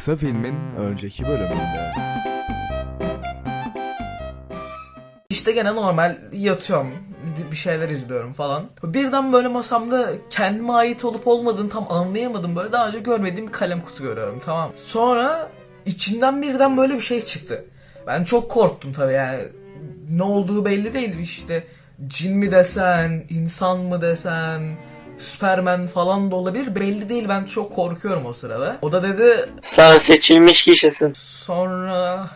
Kısa filmin önceki bölümünde. İşte gene normal yatıyorum. Bir şeyler izliyorum falan. Birden böyle masamda kendime ait olup olmadığını tam anlayamadım. Böyle daha önce görmediğim bir kalem kutu görüyorum tamam. Sonra içinden birden böyle bir şey çıktı. Ben çok korktum tabii yani. Ne olduğu belli değil işte. Cin mi desen, insan mı desen, Superman falan da olabilir. Belli değil ben çok korkuyorum o sırada. O da dedi Sen seçilmiş kişisin. sonra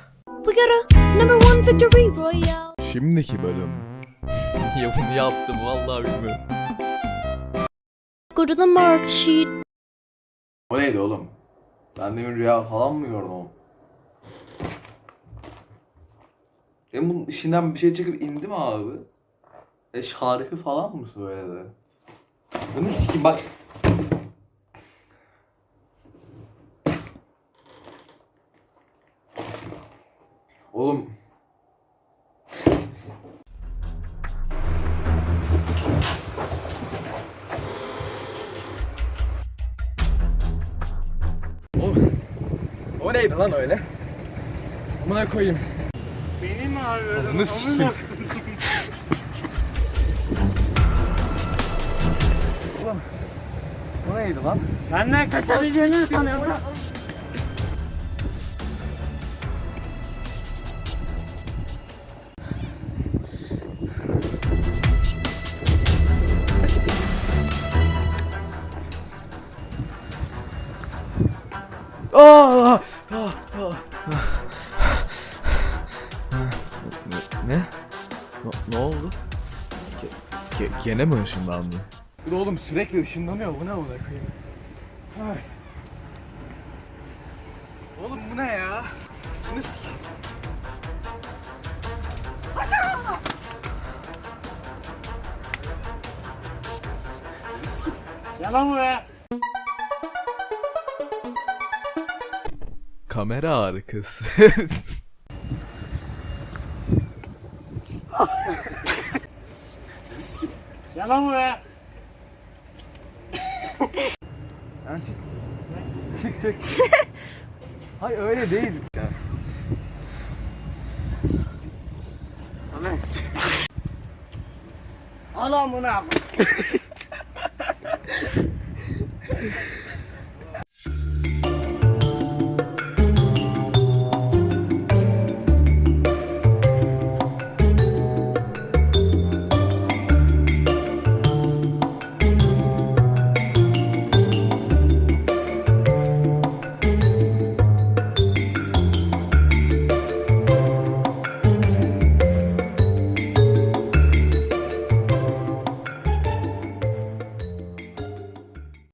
We got a number one victory royale. Şimdiki bölüm. ya bunu yaptım vallahi bilmiyorum. Go to the mark sheet. O neydi oğlum? Ben demin rüya falan mı gördüm oğlum? E bunun içinden bir şey çıkıp indi mi abi? E şarkı falan mı söyledi? Bunu sikim bak. Oğlum. O, o neydi lan öyle? Buna koyayım. Beni mi arıyordun? Bunu sikeyim. Neydi lan? Benden kaçabileceğini sanıyorum. Aa! Ne? Ne? Ne oldu? Ge- ge- gene mi ışınlandı? Bir de oğlum sürekli ışınlanıyor. Bu ne buna koyayım? Ay. Oğlum bu ne ya? Bu ne sik- Yalan mı be? Kamera arkası. Yalan mı be? Yani çık. Çık. Hayır öyle değil. Anam bunu